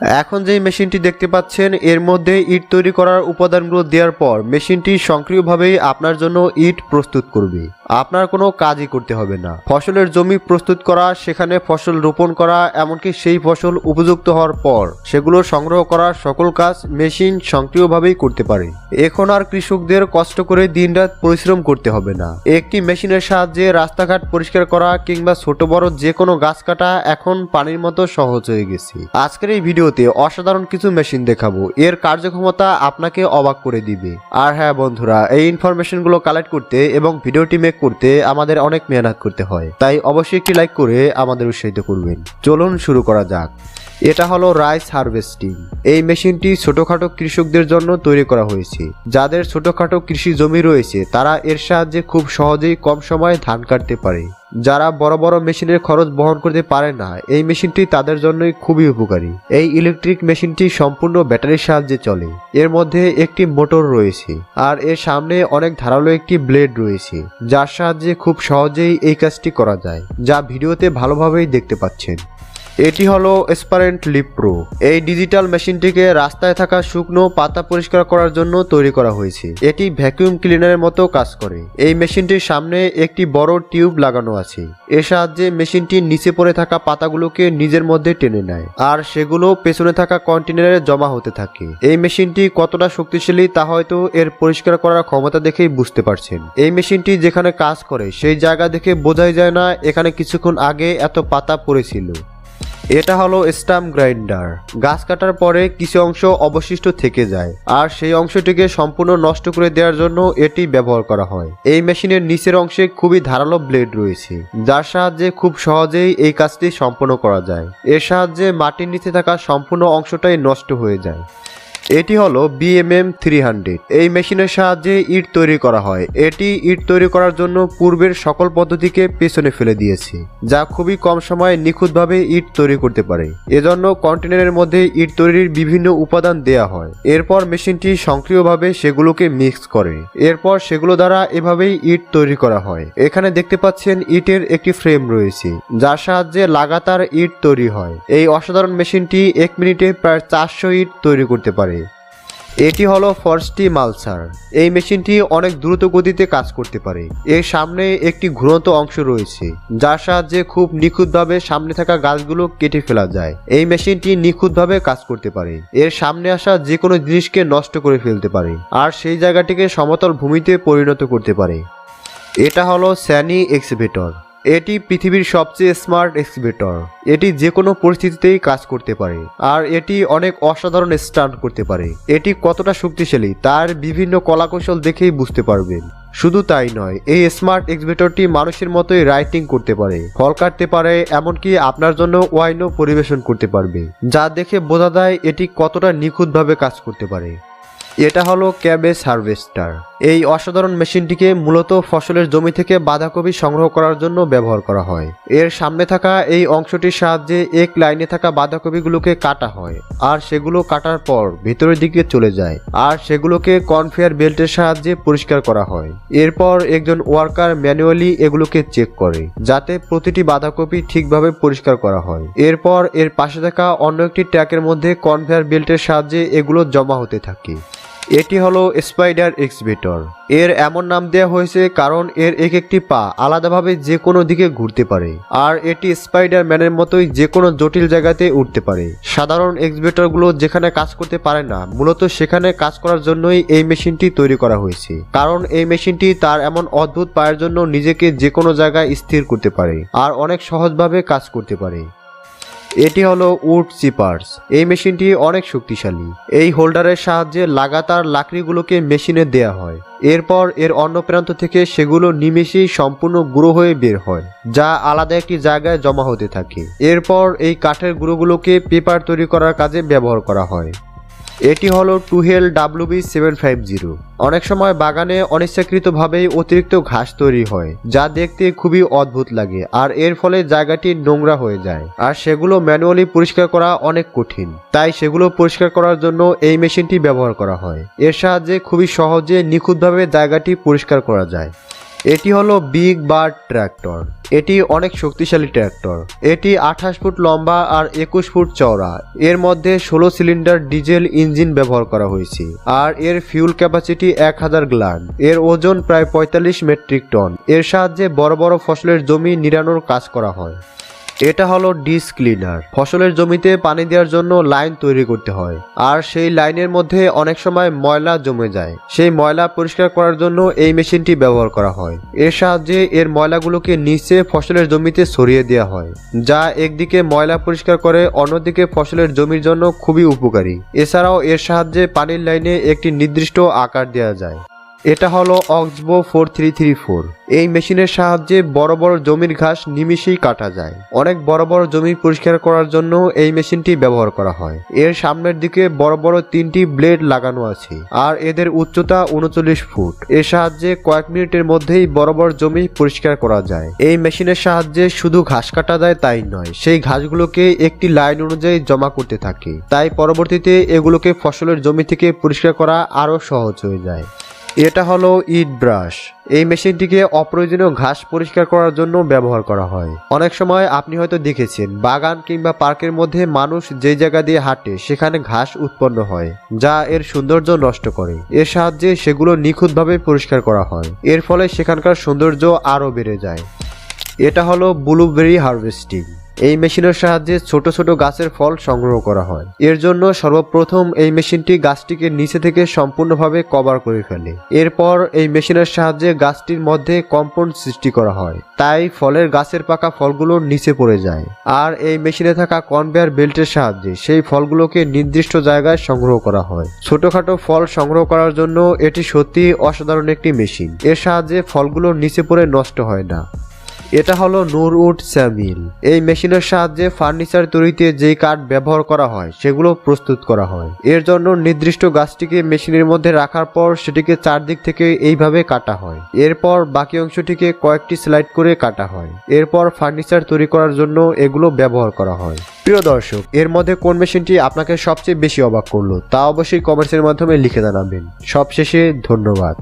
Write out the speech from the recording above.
এখন যে মেশিনটি দেখতে পাচ্ছেন, এর মধ্যে ইট তৈরি করার উপাদানগুলো দেওয়ার পর, মেশিনটি সক্রিয়ভাবেই আপনার জন্য ইট প্রস্তুত করবে। আপনার কোনো কাজই করতে হবে না। ফসলের জমি প্রস্তুত করা, সেখানে ফসল রোপণ করা, এমনকি সেই ফসল উপযুক্ত হওয়ার পর সেগুলো সংগ্রহ করার সকল কাজ মেশিন সক্রিয়ভাবেই করতে পারে। এখন আর কৃষকদের কষ্ট করে দিনরাত পরিশ্রম করতে হবে না। একটি মেশিনের সাহায্যে রাস্তাঘাট পরিষ্কার করা কিংবা ছোট বড় যে কোনো গাছ কাটা এখন পানির মতো সহজ হয়ে গেছে। আজকের এই ভিডিওতে অসাধারণ কিছু মেশিন দেখাবো। এর কার্যক্ষমতা আপনাকে অবাক করে দিবে। আর হ্যাঁ বন্ধুরা, এই ইনফরমেশনগুলো কালেক্ট করতে এবং ভিডিওটি মেক করতে আমাদের অনেক মেহনত করতে হয়। তাই অবশ্যই একটি লাইক করে আমাদের উৎসাহিত করবেন। চলুন শুরু করা যাক। এটা হলো রাইস হারভেস্টিং। এই মেশিনটি ছোটখাটো কৃষকদের জন্য তৈরি করা হয়েছে। যাদের ছোটখাটো কৃষি জমি রয়েছে, তারা এর সাহায্যে খুব সহজেই কম সময়ে ধান কাটতে পারে। যারা বড় বড় মেশিনের খরচ বহন করতে পারে না, এই মেশিনটি তাদের জন্যই খুবই উপকারী। এই ইলেকট্রিক মেশিনটি সম্পূর্ণ ব্যাটারির সাহায্যে চলে। এর মধ্যে একটি মোটর রয়েছে, আর এর সামনে অনেক ধারালো একটি ব্লেড রয়েছে, যার সাহায্যে খুব সহজেই এই কাজটি করা যায়, যা ভিডিওতে ভালোভাবেই দেখতে পাচ্ছেন। এটি হলো স্পারেন্ট লিপ প্রো এই ডিজিটাল মেশিনটিকে রাস্তায় থাকা শুকনো পাতা পরিষ্কার করার জন্য তৈরি করা হয়েছে। এটি ভ্যাকুয়াম ক্লিনারের মতো কাজ করে। এই মেশিনটির সামনে একটি বড় টিউব লাগানো আছে। এর সাহায্যে মেশিনটি নিচে পড়ে থাকা পাতাগুলোকে নিজের মধ্যে টেনে নেয়। আর সেগুলো পেছনে থাকা কন্টেনারে জমা হতে থাকে। এই মেশিনটি কতটা শক্তিশালী তা হয়তো এর পরিষ্কার করার ক্ষমতা দেখেই বুঝতে পারছেন। এই মেশিনটি যেখানে কাজ করে, সেই জায়গা দেখে বোঝাই যায় না এখানে কিছুক্ষণ আগে এত পাতা পড়েছিল। এটা হলো স্টাম্প গ্রাইন্ডার। গাছ কাটার পরে কিছু অংশ অবশিষ্ট থেকে যায়, আর সেই অংশটিকে সম্পূর্ণ নষ্ট করে দেওয়ার জন্য এটি ব্যবহার করা হয়। এই মেশিনের নিচের অংশে খুবই ধারালো ব্লেড রয়েছে, যার সাহায্যে খুব সহজেই এই কাজটি সম্পন্ন করা যায়। এর সাহায্যে মাটির নিচে থাকা সম্পূর্ণ অংশটাই নষ্ট হয়ে যায়। এটি হলো বিএমএম থ্রি হান্ড্রেড এই মেশিনের সাহায্যে ইট তৈরি করা হয়। এটি ইট তৈরি করার জন্য পূর্বের সকল পদ্ধতিকে পেছনে ফেলে দিয়েছে, যা খুবই কম সময়ে নিখুঁতভাবে ইট তৈরি করতে পারে। এজন্য কন্টেনারের মধ্যে ইট তৈরির বিভিন্ন উপাদান দেয়া হয়। এরপর মেশিনটি সক্রিয়ভাবে সেগুলোকে মিক্স করে। এরপর সেগুলো দ্বারা এভাবেই ইট তৈরি করা হয়। এখানে দেখতে পাচ্ছেন ইটের একটি ফ্রেম রয়েছে, যার সাহায্যে লাগাতার ইট তৈরি হয়। এই অসাধারণ মেশিনটি এক মিনিটে প্রায় চারশো ইট তৈরি করতে পারে। এটি হলো ফরস্টি মালসার। এই মেশিনটি অনেক দ্রুত গতিতে কাজ করতে পারে। এর সামনে একটি ঘুরন্ত অংশ রয়েছে, যার সাহায্যে খুব নিখুঁতভাবে সামনে থাকা গাছগুলো কেটে ফেলা যায়। এই মেশিনটি নিখুঁতভাবে কাজ করতে পারে। এর সামনে আসা যে কোনো জিনিসকে নষ্ট করে ফেলতে পারে, আর সেই জায়গাটিকে সমতল ভূমিতে পরিণত করতে পারে। এটা হলো স্যানি এক্সিভেটর। এটি পৃথিবীর সবচেয়ে স্মার্ট এক্সিভেটর এটি যে কোনো পরিস্থিতিতেই কাজ করতে পারে, আর এটি অনেক অসাধারণ স্টান্ট করতে পারে। এটি কতটা শক্তিশালী তার বিভিন্ন কলাকৌশল দেখেই বুঝতে পারবেন। শুধু তাই নয়, এই স্মার্ট এক্সিভেটরটি মানুষের মতোই রাইটিং করতে পারে ফল কাটতে পারে, এমনকি আপনার জন্য ওয়াইনও পরিবেশন করতে পারবে, যা দেখে বোঝা যায় এটি কতটা নিখুঁতভাবে কাজ করতে পারে। এটা হলো ক্যাবেজ হারভেস্টার। এই অসাধারণ মেশিনটিকে মূলত ফসলের জমি থেকে বাঁধাকপি সংগ্রহ করার জন্য ব্যবহার করা হয়। এর সামনে থাকা এই অংশটির সাহায্যে এক লাইনে থাকা বাঁধাকপিগুলোকে কাটা হয় আর সেগুলো কাটার পর ভেতরের দিকে চলে যায় আর সেগুলোকে কনফেয়ার বেল্টের সাহায্যে পরিষ্কার করা হয়। এরপর একজন ওয়ার্কার ম্যানুয়ালি এগুলোকে চেক করে যাতে প্রতিটি বাঁধাকপি ঠিকভাবে পরিষ্কার করা হয়। এরপর এর পাশে থাকা অন্য একটি ট্র্যাকের মধ্যে কনভেয়ার বেল্টের সাহায্যে এগুলো জমা হতে থাকে। এটি হলো স্পাইডার এক্সিবিটর। এর এমন নাম দেওয়া হয়েছে কারণ এর এক একটি পা আলাদাভাবে যে কোনো দিকে ঘুরতে পারে, আর এটি স্পাইডার ম্যানের মতোই যে কোনো জটিল জায়গাতে উঠতে পারে। সাধারণ এক্সিবিটরগুলো যেখানে কাজ করতে পারে না, মূলত সেখানে কাজ করার জন্যই এই মেশিনটি তৈরি করা হয়েছে। কারণ এই মেশিনটি তার এমন অদ্ভুত পায়ের জন্য নিজেকে যে কোনো জায়গায় স্থির করতে পারে, আর অনেক সহজভাবে কাজ করতে পারে। এটি হলো উড চিপার্স এই মেশিনটি অনেক শক্তিশালী। এই হোল্ডারের সাহায্যে লাগাতার লাকড়িগুলোকে মেশিনে দেয়া হয়। এরপর এর অন্য প্রান্ত থেকে সেগুলো নিমেষেই সম্পূর্ণ গুঁড়ো হয়ে বের হয়, যা আলাদা একটি জায়গায় জমা হতে থাকে। এরপর এই কাঠের গুঁড়োগুলোকে পেপার তৈরি করার কাজে ব্যবহার করা হয়। এটি হলো টুহেল ডাব্লিউবি সেভেন ফাইভ জিরো। অনেক সময় বাগানে অনিচ্ছাকৃতভাবেই অতিরিক্ত ঘাস তৈরি হয়, যা দেখতে খুবই অদ্ভুত লাগে, আর এর ফলে জায়গাটি নোংরা হয়ে যায়, আর সেগুলো ম্যানুয়ালি পরিষ্কার করা অনেক কঠিন। তাই সেগুলো পরিষ্কার করার জন্য এই মেশিনটি ব্যবহার করা হয়। এর সাহায্যে খুবই সহজে নিখুঁতভাবে জায়গাটি পরিষ্কার করা যায়। এটি হলো বিগ বার্ড ট্র্যাক্টর। এটি অনেক শক্তিশালী ট্র্যাক্টর। এটি আঠাশ ফুট লম্বা আর একুশ ফুট চওড়া। এর মধ্যে ষোলো সিলিন্ডার ডিজেল ইঞ্জিন ব্যবহার করা হয়েছে। আর এর ফিউল ক্যাপাসিটি এক হাজার গ্লান। এর ওজন প্রায় পঁয়তাল্লিশ মেট্রিক টন। এর সাহায্যে বড় বড় ফসলের জমি নিরানোর কাজ করা হয়। এটা হলো ডিস ক্লিনার। ফসলের জমিতে পানি দেওয়ার জন্য লাইন তৈরি করতে হয়। আর সেই লাইনের মধ্যে অনেক সময় ময়লা জমে যায়। সেই ময়লা পরিষ্কার করার জন্য এই মেশিনটি ব্যবহার করা হয়। এর সাহায্যে এর ময়লাগুলোকে নিচে ফসলের জমিতে ছড়িয়ে দেওয়া হয়, যা একদিকে ময়লা পরিষ্কার করে, অন্যদিকে ফসলের জমির জন্য খুবই উপকারী। এছাড়াও এর সাহায্যে পানির লাইনে একটি নির্দিষ্ট আকার দেওয়া যায়। এটা হলো অক্সবো ফোর থ্রি থ্রি ফোর। এই মেশিনের সাহায্যে বড় বড় জমির ঘাস নিমিশেই কাটা যায়। অনেক বড় বড় জমি পরিষ্কার করার জন্য এই মেশিনটি ব্যবহার করা হয়। এর সামনের দিকে বড় বড় তিনটি ব্লেড লাগানো আছে আর এদের উচ্চতা উনচল্লিশ ফুট। এর সাহায্যে কয়েক মিনিটের মধ্যেই বড় বড় জমি পরিষ্কার করা যায়। এই মেশিনের সাহায্যে শুধু ঘাস কাটা যায় তাই নয়, সেই ঘাসগুলোকে একটি লাইন অনুযায়ী জমা করতে থাকে। তাই পরবর্তীতে এগুলোকে ফসলের জমি থেকে পরিষ্কার করা আরও সহজ হয়ে যায়। এটা হলো ইট ব্রাশ। এই মেশিনটিকে অপ্রয়োজনীয় ঘাস পরিষ্কার করার জন্য ব্যবহার করা হয়। অনেক সময় আপনি হয়তো দেখেছেন, বাগান কিংবা পার্কের মধ্যে মানুষ যে জায়গা দিয়ে হাঁটে, সেখানে ঘাস উৎপন্ন হয়, যা এর সৌন্দর্য নষ্ট করে। এর সাহায্যে সেগুলো নিখুঁতভাবে পরিষ্কার করা হয়। এর ফলে সেখানকার সৌন্দর্য আরও বেড়ে যায়। এটা হলো ব্লুবেরি হারভেস্টিং এই মেশিনের সাহায্যে ছোট ছোট গাছের ফল সংগ্রহ করা হয়। এর জন্য সর্বপ্রথম এই মেশিনটি গাছটিকে নিচে থেকে সম্পূর্ণভাবে কভার করে ফেলে। এরপর এই মেশিনের সাহায্যে গাছটির মধ্যে কম্পাউন্ড সৃষ্টি করা হয়। তাই ফলের গাছের পাকা ফলগুলো নিচে পড়ে যায়। আর এই মেশিনে থাকা কনভেয়ার বেল্টের সাহায্যে সেই ফলগুলোকে নির্দিষ্ট জায়গায় সংগ্রহ করা হয়। ছোটখাটো ফল সংগ্রহ করার জন্য এটি সত্যি অসাধারণ একটি মেশিন। এর সাহায্যে ফলগুলো নিচে পড়ে নষ্ট হয় না। এটা হলো নুরউড স্যামিল। এই মেশিনের সাহায্যে ফার্নিচার তৈরিতে যেই কাঠ ব্যবহার করা হয়, সেগুলো প্রস্তুত করা হয়। এর জন্য নির্দিষ্ট গাছটিকে মেশিনের মধ্যে রাখার পর সেটিকে চারদিক থেকে এইভাবে কাটা হয়। এরপর বাকি অংশটিকে কয়েকটি স্লাইড করে কাটা হয়। এরপর ফার্নিচার তৈরি করার জন্য এগুলো ব্যবহার করা হয়। প্রিয় দর্শক, এর মধ্যে কোন মেশিনটি আপনাকে সবচেয়ে বেশি অবাক করল, তা অবশ্যই কমেন্টসের মাধ্যমে লিখে জানাবেন। সবশেষে ধন্যবাদ।